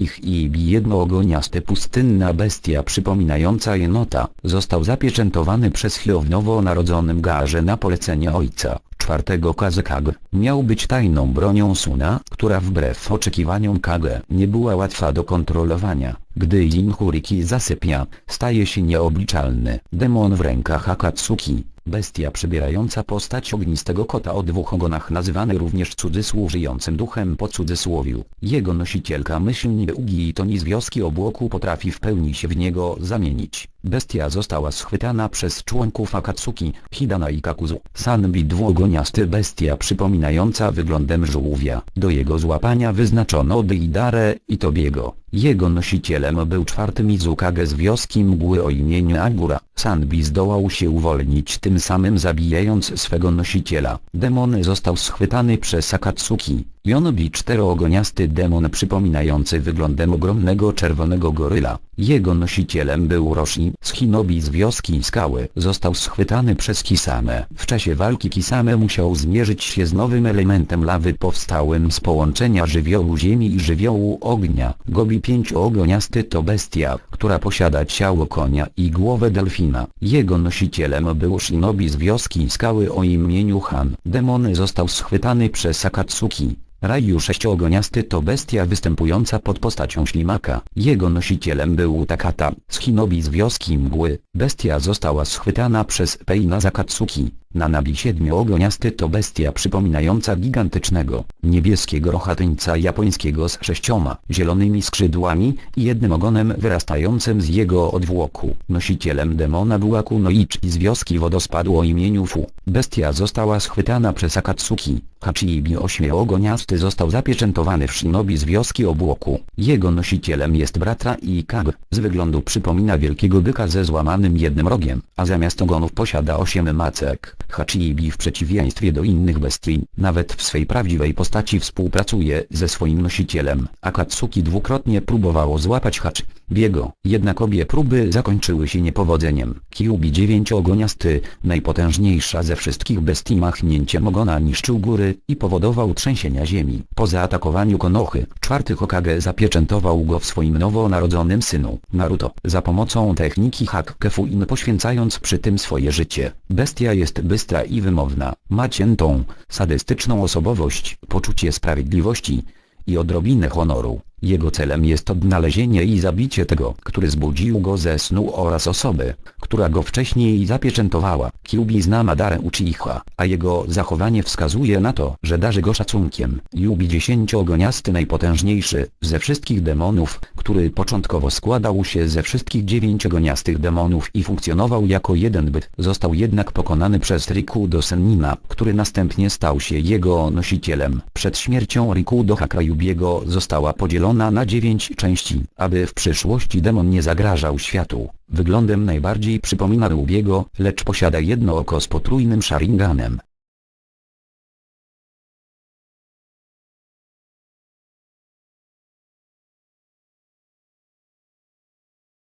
Ich i jednoogoniasty pustynna bestia przypominająca jenota, został zapieczętowany przez nowo narodzonym Garze na polecenie ojca, czwartego Kazekage. Miał być tajną bronią Suna, która wbrew oczekiwaniom Kage nie była łatwa do kontrolowania. Gdy Jinchuriki zasypia, staje się nieobliczalny. Demon w rękach Akatsuki, bestia przybierająca postać ognistego kota o dwóch ogonach nazywany również cudzysłów żyjącym duchem po cudzysłowiu. Jego nosicielka myślnie Ugi i Toni z wioski obłoku potrafi w pełni się w niego zamienić. Bestia została schwytana przez członków Akatsuki, Hidana i Kakuzu. Sanbi dwuogoniasty bestia przypominająca wyglądem żółwia. Do jego złapania wyznaczono Deidare i Tobiego. Jego nosicielem był czwarty Mizukage z wioski mgły o imieniu Agura. Sanbi zdołał się uwolnić tym samym zabijając swego nosiciela. Demon został schwytany przez Akatsuki. Yonobi czteroogoniasty demon przypominający wyglądem ogromnego czerwonego goryla. Jego nosicielem był Roshi z Hinobi z wioski Skały. Został schwytany przez Kisame. W czasie walki Kisame musiał zmierzyć się z nowym elementem lawy powstałym z połączenia żywiołu ziemi i żywiołu ognia. Gobi pięcioogoniasty to bestia, która posiada ciało konia i głowę delfina. Jego nosicielem był Shinobi z wioski Skały o imieniu Han. Demon został schwytany przez Akatsuki. Raju sześcioogoniasty to bestia występująca pod postacią ślimaka. Jego nosicielem był Takata, z Hinobi z wioski mgły. Bestia została schwytana przez Peina Zakatsuki. Nanabi siedmioogoniasty to bestia przypominająca gigantycznego, niebieskiego rochatyńca japońskiego z sześcioma zielonymi skrzydłami i jednym ogonem wyrastającym z jego odwłoku. Nosicielem demona był Akunoichi z wioski wodospadu o imieniu Fu. Bestia została schwytana przez Akatsuki. Hachibi ośmioogoniasty został zapieczętowany w Shinobi z wioski obłoku. Jego nosicielem jest bratra i Kag. Z wyglądu przypomina wielkiego byka ze złamanym jednym rogiem, a zamiast ogonów posiada osiem macek. Hachibi w przeciwieństwie do innych bestii, nawet w swej prawdziwej postaci współpracuje ze swoim nosicielem. Akatsuki dwukrotnie próbowało złapać Hachibiego, jednak obie próby zakończyły się niepowodzeniem. Kyubi dziewięciogoniasty, najpotężniejsza ze wszystkich bestii machnięciem ogona niszczył góry i powodował trzęsienia ziemi. Po zaatakowaniu Konochy, czwarty Hokage zapieczętował go w swoim nowonarodzonym synu, Naruto, za pomocą techniki Hakkefuin poświęcając przy tym swoje życie. Bestia jest bystra i wymowna, ma ciętą, sadystyczną osobowość, poczucie sprawiedliwości i odrobinę honoru. Jego celem jest odnalezienie i zabicie tego, który zbudził go ze snu oraz osoby, która go wcześniej zapieczętowała. Kyubi zna Madarę Uchiha, a jego zachowanie wskazuje na to, że darzy go szacunkiem. Yubi dziesięciogoniasty najpotężniejszy ze wszystkich demonów, który początkowo składał się ze wszystkich dziewięciogoniastych demonów i funkcjonował jako jeden byt, został jednak pokonany przez Rikudo Sennina, który następnie stał się jego nosicielem. Przed śmiercią Rikudo Hakrayubiego została podzielona na dziewięć części, aby w przyszłości demon nie zagrażał światu. Wyglądem najbardziej przypomina Rubiego, lecz posiada jedno oko z potrójnym Sharinganem.